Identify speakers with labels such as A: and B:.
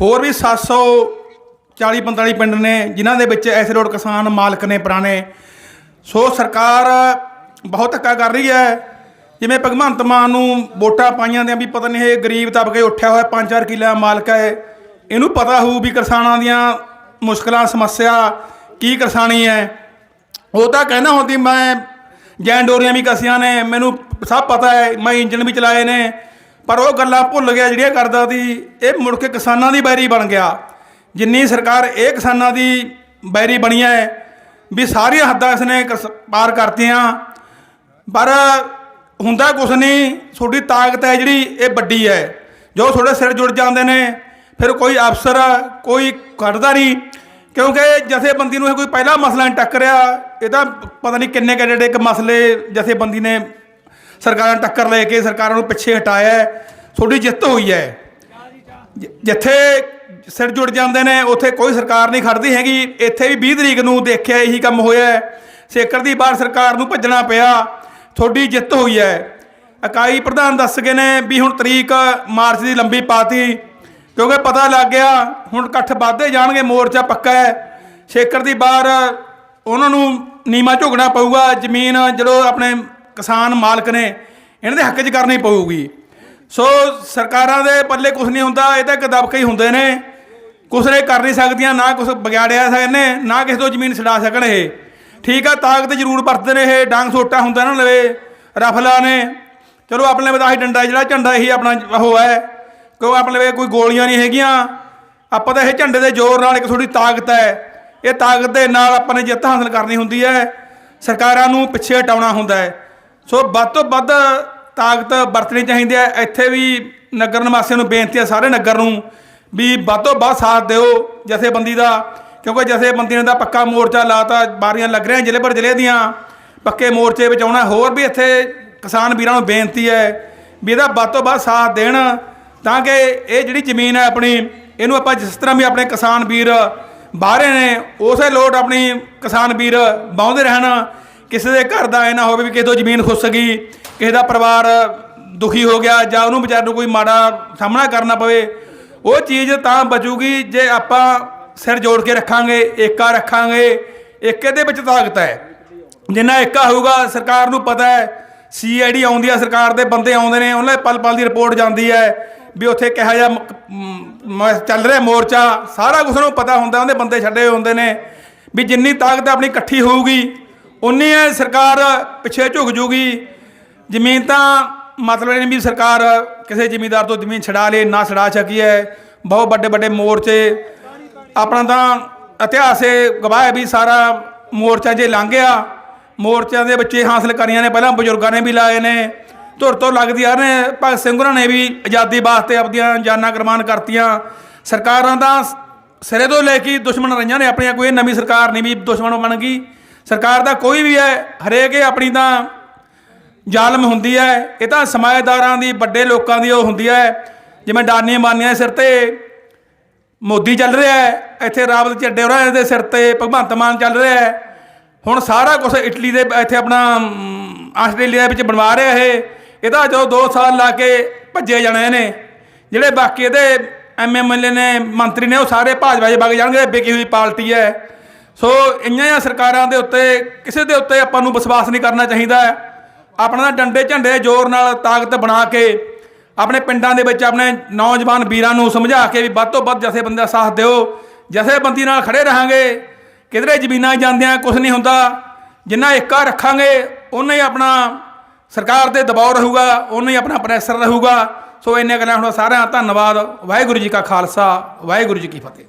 A: ਹੋਰ ਵੀ 700 40 45 ਪਿੰਡ ਨੇ, ਜਿਨ੍ਹਾਂ ਦੇ ਵਿੱਚ ਐਸੇ ਰੋਡ ਕਿਸਾਨ ਮਾਲਕ ਨੇ ਪੁਰਾਣੇ। ਸੋ ਸਰਕਾਰ ਬਹੁਤ ਧੱਕਾ ਕਰ ਰਹੀ ਹੈ। ਜਿਵੇਂ ਭਗਵੰਤ ਮਾਨ ਨੂੰ ਵੋਟਾਂ ਪਾਈਆਂ ਦੇ ਵੀ ਪਤਾ ਨਹੀਂ ਇਹ ਗਰੀਬ ਤਬਕੇ ਉੱਠਿਆ ਹੋਇਆ 5-4 ਕਿੱਲਾ ਮਾਲਕ ਹੈ। ਇਹਨੂੰ ਪਤਾ ਹੋਊ ਵੀ ਕਿਸਾਨਾਂ ਦੀਆਂ ਮੁਸ਼ਕਲਾਂ, ਸਮੱਸਿਆ ਕੀ ਕਿਸਾਨੀ ਹੈ। ਉਹ ਤਾਂ ਕਹਿੰਦਾ ਹੁੰਦੀ, ਮੈਂ ਜੈਨ ਡੋਰੀਆਂ ਵੀ ਕਸੀਆਂ ਨੇ, ਮੈਨੂੰ ਸਭ ਪਤਾ ਹੈ, ਮੈਂ ਇੰਜਨ ਵੀ ਚਲਾਏ ਨੇ। ਪਰ ਉਹ ਗੱਲਾਂ ਭੁੱਲ ਗਿਆ ਜਿਹੜੀਆਂ ਕਰਦਾ ਸੀ, ਇਹ ਮੁੜ ਕੇ ਕਿਸਾਨਾਂ ਦੀ ਬੈਰੀ ਬਣ ਗਿਆ। ਜਿੰਨੀ ਸਰਕਾਰ ਇਹ ਕਿਸਾਨਾਂ ਦੀ ਬੈਰੀ ਬਣੀ ਹੈ, ਵੀ ਸਾਰੀਆਂ ਹੱਦਾਂ ਇਸਨੇ ਕਿਸ- ਪਾਰ ਕਰਤੀਆਂ। ਪਰ ਹੁੰਦਾ ਕੁਛ ਨਹੀਂ ਤੁਹਾਡੀ ਤਾਕਤ ਹੈ ਜਿਹੜੀ, ਇਹ ਵੱਡੀ ਹੈ। ਜੋ ਤੁਹਾਡੇ ਸਿਰ ਜੁੜ ਜਾਂਦੇ ਨੇ, ਫਿਰ ਕੋਈ ਅਫਸਰ, ਕੋਈ ਕੱਢਦਾ ਨਹੀਂ ਕਿਉਂਕਿ ਜਥੇਬੰਦੀ ਨੂੰ ਇਹ ਕੋਈ ਪਹਿਲਾ ਮਸਲਾ ਨਹੀਂ ਟੱਕਰਿਆ ਇਹ ਤਾਂ ਪਤਾ ਨਹੀਂ ਕਿੰਨੇ ਕਿਹੜੇ ਇੱਕ ਮਸਲੇ ਜਥੇਬੰਦੀ ਨੇ ਸਰਕਾਰਾਂ ਟੱਕਰ ਲੈ ਕੇ ਸਰਕਾਰਾਂ ਨੂੰ ਪਿੱਛੇ ਹਟਾਇਆ ਤੁਹਾਡੀ ਜਿੱਤ ਹੋਈ ਹੈ। ਜਿੱਥੇ ਸਿਰ ਜੁੜ ਜਾਂਦੇ ਨੇ, ਉੱਥੇ ਕੋਈ ਸਰਕਾਰ ਨਹੀਂ ਖੜਦੀ ਹੈਗੀ। ਇੱਥੇ ਵੀ 20 ਤਰੀਕ ਨੂੰ ਦੇਖਿਆ ਇਹੀ ਕੰਮ ਹੋਇਆ ਹੈ। ਸੇਕਰ ਦੀ ਬਾਹਰ ਸਰਕਾਰ ਨੂੰ ਭੱਜਣਾ ਪਿਆ। ਤੁਹਾਡੀ ਜਿੱਤ ਹੋਈ ਹੈ। ਇਕਾਈ ਪ੍ਰਧਾਨ ਦੱਸ ਗਏ ਨੇ ਵੀ ਹੁਣ ਤਰੀਕ ਮਾਰਚ ਦੀ ਲੰਬੀ ਪਾਤੀ। ਕਿਉਂਕਿ ਪਤਾ ਲੱਗ ਗਿਆ, ਹੁਣ ਇਕੱਠ ਵੱਧਦੇ ਜਾਣਗੇ, ਮੋਰਚਾ ਪੱਕਾ ਹੈ। ਸੇਕਰ ਦੀ ਬਾਹਰ ਉਹਨਾਂ ਨੂੰ ਨੀਮਾ ਝੁਕਣਾ ਪਊਗਾ। ਜ਼ਮੀਨ ਜਦੋਂ ਆਪਣੇ ਕਿਸਾਨ ਮਾਲਕ ਨੇ, ਇਹਨਾਂ ਦੇ ਹੱਕ 'ਚ ਕਰਨੀ ਪਊਗੀ। ਸੋ ਸਰਕਾਰਾਂ ਦੇ ਪੱਲੇ ਕੁਝ ਨਹੀਂ ਹੁੰਦਾ, ਇਹ ਤਾਂ ਇੱਕ ਦਬਕੇ ਹੀ ਹੁੰਦੇ ਨੇ। ਕੁਛ ਨੇ ਕਰ ਨਹੀਂ ਸਕਦੀਆਂ, ਨਾ ਕੁਛ ਵਿਗਾੜਿਆ ਸਕਨੇ, ਨਾ ਕਿਸੇ ਤੋਂ ਜ਼ਮੀਨ ਛਡਾ ਸਕਣ ਇਹ। ਠੀਕ ਆ, ਤਾਕਤ ਜ਼ਰੂਰ ਵਰਤਦੇ ਨੇ ਇਹ, ਡਾਂਗ ਸੋਟਾ ਹੁੰਦਾ ਨਾ ਲਵੇ, ਰਫਲਾ ਨੇ। ਚਲੋ, ਆਪਣੇ ਤਾਂ ਵਿਦਾਹੀ ਡੰਡਾ ਜਿਹੜਾ, ਝੰਡਾ ਇਹੀ ਆਪਣਾ ਉਹ ਹੈ। ਕਿਉਂ ਆਪਣੇ ਲਵੇ ਕੋਈ ਗੋਲੀਆਂ ਨਹੀਂ ਹੈਗੀਆਂ। ਆਪਾਂ ਤਾਂ ਇਹ ਝੰਡੇ ਦੇ ਜ਼ੋਰ ਨਾਲ ਇੱਕ ਥੋੜੀ ਤਾਕਤ ਹੈ। ਇਹ ਤਾਕਤ ਦੇ ਨਾਲ ਆਪਾਂ ਨੇ ਜਿੱਤ ਹਾਸਲ ਕਰਨੀ ਹੁੰਦੀ ਹੈ। ਸਰਕਾਰਾਂ ਨੂੰ ਪਿੱਛੇ ਹਟਾਉਣਾ ਹੁੰਦਾ ਹੈ। ਸੋ ਵੱਧ ਤੋਂ ਵੱਧ ਤਾਕਤ ਵਰਤਣੀ ਚਾਹੀਦੀ ਹੈ। ਇੱਥੇ ਵੀ ਨਗਰ ਨਿਵਾਸੀਆਂ ਨੂੰ ਬੇਨਤੀ ਹੈ ਸਾਰੇ ਨਗਰ ਨੂੰ ਵੀ ਵੱਧ ਤੋਂ ਵੱਧ ਸਾਥ ਦਿਓ ਜਥੇਬੰਦੀ ਦਾ, ਕਿਉਂਕਿ ਜਥੇਬੰਦੀ ਨੇ ਤਾਂ ਪੱਕਾ ਮੋਰਚਾ ਲਾਤਾ ਬਾਰੀਆਂ ਲੱਗ ਰਹੀਆਂ ਜ਼ਿਲ੍ਹੇ ਪਰ ਜ਼ਿਲ੍ਹੇ ਦੀਆਂ। ਪੱਕੇ ਮੋਰਚੇ ਵਿੱਚ ਆਉਣਾ, ਹੋਰ ਵੀ ਇੱਥੇ ਕਿਸਾਨ ਵੀਰਾਂ ਨੂੰ ਬੇਨਤੀ ਹੈ ਵੀ ਇਹਦਾ ਵੱਧ ਤੋਂ ਵੱਧ ਸਾਥ ਦੇਣ, ਤਾਂ ਕਿ ਇਹ ਜਿਹੜੀ ਜ਼ਮੀਨ ਹੈ ਆਪਣੀ, ਇਹਨੂੰ ਆਪਾਂ ਜਿਸ ਤਰ੍ਹਾਂ ਵੀ ਆਪਣੇ ਕਿਸਾਨ ਵੀਰ ਬਾਹਰੇ ਨੇ, ਉਸੇ ਲੋਟ ਆਪਣੀ ਕਿਸਾਨ ਵੀਰ ਬਾਉਂਦੇ ਰਹਿਣ। ਕਿਸੇ ਦੇ ਘਰ ਦਾ ਐ ਨਾ ਹੋਵੇ ਵੀ ਕਿਸੇ ਤੋਂ ਜ਼ਮੀਨ ਖੁੱਸ ਗਈ, ਕਿਸੇ ਦਾ ਪਰਿਵਾਰ ਦੁਖੀ ਹੋ ਗਿਆ ਜਾਂ ਉਹਨੂੰ ਵਿਚਾਰ ਨੂੰ ਕੋਈ ਮਾੜਾ ਸਾਹਮਣਾ ਕਰਨਾ ਪਵੇ, ਉਹ ਚੀਜ਼ ਤਾਂ ਬਚੂਗੀ ਜੇ ਆਪਾਂ ਸਿਰ ਜੋੜ ਕੇ ਰੱਖਾਂਗੇ, ਏਕਾ ਰੱਖਾਂਗੇ, ਏਕੇ ਦੇ ਵਿੱਚ ਤਾਕਤ ਹੈ। ਜਿੰਨਾ ਏਕਾ ਹੋਊਗਾ, ਸਰਕਾਰ ਨੂੰ ਪਤਾ ਹੈ ਸੀਆਈਡੀ ਆਉਂਦੀ ਹੈ ਸਰਕਾਰ ਦੇ ਬੰਦੇ ਆਉਂਦੇ ਨੇ, ਉਹਨਾਂ ਦੇ ਪਲ ਪਲ ਦੀ ਰਿਪੋਰਟ ਜਾਂਦੀ ਹੈ ਵੀ ਉੱਥੇ ਕਿਹਾ ਜਾ ਚੱਲ ਰਿਹਾ ਮੋਰਚਾ, ਸਾਰਾ ਕੁਝ ਨੂੰ ਪਤਾ ਹੁੰਦਾ, ਉਹਦੇ ਬੰਦੇ ਛੱਡੇ ਹੁੰਦੇ ਨੇ, ਵੀ ਜਿੰਨੀ ਤਾਕਤ ਆਪਣੀ ਇਕੱਠੀ ਹੋਊਗੀ ਉਨੀ ਇਹ ਸਰਕਾਰ ਪਿੱਛੇ ਝੁਕ ਜੂਗੀ। ਜ਼ਮੀਨ ਤਾਂ ਮਤਲਬ ਇਹ ਨਹੀਂ ਵੀ ਸਰਕਾਰ ਕਿਸੇ ਜ਼ਿਮੀਂਦਾਰ ਤੋਂ ਜ਼ਮੀਨ ਛਡਾ ਲੇ, ਨਾ ਛਡਾ ਸਕੀ ਹੈ ਬਹੁਤ ਵੱਡੇ ਵੱਡੇ ਮੋਰਚੇ, ਆਪਣਾ ਤਾਂ ਇਤਿਹਾਸ ਇਹ ਗਵਾਹ ਹੈ ਵੀ ਸਾਰਾ ਮੋਰਚਾ ਜੇ ਲੰਘ ਗਿਆ। ਮੋਰਚਿਆਂ ਦੇ ਬੱਚੇ ਹਾਸਲ ਕਰੀਆਂ ਨੇ, ਪਹਿਲਾਂ ਬਜ਼ੁਰਗਾਂ ਨੇ ਵੀ ਲਾਏ ਨੇ। ਧੁਰ ਤੋਂ ਲੱਗਦੀ ਆ ਨੇ, ਭਗਤ ਸਿੰਘ ਹੋਰਾਂ ਨੇ ਵੀ ਆਜ਼ਾਦੀ ਵਾਸਤੇ ਆਪਦੀਆਂ ਜਾਨਾਂ ਕੁਰਬਾਨ ਕਰਤੀਆਂ। ਸਰਕਾਰਾਂ ਦਾ ਸਿਰੇ ਤੋਂ ਲੈ ਕੇ ਦੁਸ਼ਮਣ ਰਹੀਆਂ ਨੇ, ਆਪਣੀਆਂ ਕੋਈ ਨਵੀਂ ਸਰਕਾਰ ਨਹੀਂ ਵੀ ਦੁਸ਼ਮਣ ਬਣ ਗਈ। ਸਰਕਾਰ ਦਾ ਕੋਈ ਵੀ ਹੈ, ਹਰੇਕ ਇਹ ਆਪਣੀ ਤਾਂ ਜ਼ਾਲਮ ਹੁੰਦੀ ਹੈ। ਇਹ ਤਾਂ ਸਮਾਜਦਾਰਾਂ ਦੀ, ਵੱਡੇ ਲੋਕਾਂ ਦੀ ਉਹ ਹੁੰਦੀ ਹੈ। ਜਿਵੇਂ ਡਾਨੀਆਂ ਮਾਨੀਆਂ ਦੇ ਸਿਰ ਤੇ ਮੋਦੀ ਚੱਲ ਰਿਹਾ ਹੈ, ਇੱਥੇ ਰਾਵਲ ਚੱਡੇ ਹੋਰਾਂ ਦੇ ਸਿਰ ਤੇ ਭਗਵੰਤ ਮਾਨ ਚੱਲ ਰਿਹਾ ਹੈ। ਹੁਣ ਸਾਰਾ ਕੁਝ ਇਟਲੀ ਦੇ ਇੱਥੇ ਆਪਣਾ ਆਸਟ੍ਰੇਲੀਆ ਦੇ ਵਿੱਚ ਬਣਵਾ ਰਿਹਾ ਇਹ। ਇਹਦਾ ਜੋ 2 ਸਾਲ ਲਾ ਕੇ ਭੱਜੇ ਜਾਣੇ ਨੇ। ਜਿਹੜੇ ਬਾਕੀ ਇਹਦੇ ਐਮਐਮਐਲਏ ਨੇ, ਮੰਤਰੀ ਨੇ, ਉਹ ਸਾਰੇ ਭਾਜਪਾ 'ਚ ਵਗ ਜਾਣਗੇ ਇਹ ਵਿਕੀ ਹੋਈ ਪਾਰਟੀ ਹੈ। ਸੋ ਇੰਨੀਆਂ ਸਰਕਾਰਾਂ ਦੇ ਉੱਤੇ, ਕਿਸੇ ਦੇ ਉੱਤੇ ਆਪਾਂ ਨੂੰ ਵਿਸ਼ਵਾਸ ਨਹੀਂ ਕਰਨਾ ਚਾਹੀਦਾ। ਆਪਣਾ ਡੰਡੇ ਝੰਡੇ ਜ਼ੋਰ ਨਾਲ ਤਾਕਤ ਬਣਾ ਕੇ, ਆਪਣੇ ਪਿੰਡਾਂ ਦੇ ਵਿੱਚ ਆਪਣੇ ਨੌਜਵਾਨ ਵੀਰਾਂ ਨੂੰ ਸਮਝਾ ਕੇ ਵੀ ਵੱਧ ਤੋਂ ਵੱਧ ਜਥੇਬੰਦੀ ਦਾ ਸਾਥ ਦਿਓ। ਜਥੇਬੰਦੀ ਨਾਲ ਖੜੇ ਰਹਾਂਗੇ। ਕਿਧਰੇ ਜ਼ਮੀਨਾਂ ਜਾਂਦਿਆਂ ਕੁਝ ਨਹੀਂ ਹੁੰਦਾ। ਜਿੰਨਾ ਏਕਾ ਰੱਖਾਂਗੇ ਉਹਨਾਂ ਹੀ ਆਪਣਾ ਸਰਕਾਰ ਤੇ ਦਬਾਅ ਰਹੂਗਾ ਉਹਨਾਂ ਹੀ ਆਪਣਾ ਪ੍ਰੈਸ਼ਰ ਰਹੂਗਾ। ਸੋ ਇੰਨੇ ਗੱਲਾਂ ਹੁਣ ਸਾਰਿਆਂ ਦਾ ਧੰਨਵਾਦ। ਵਾਹਿਗੁਰੂ ਜੀ ਕਾ ਖਾਲਸਾ, ਵਾਹਿਗੁਰੂ ਜੀ ਕੀ ਫਤਿਹ।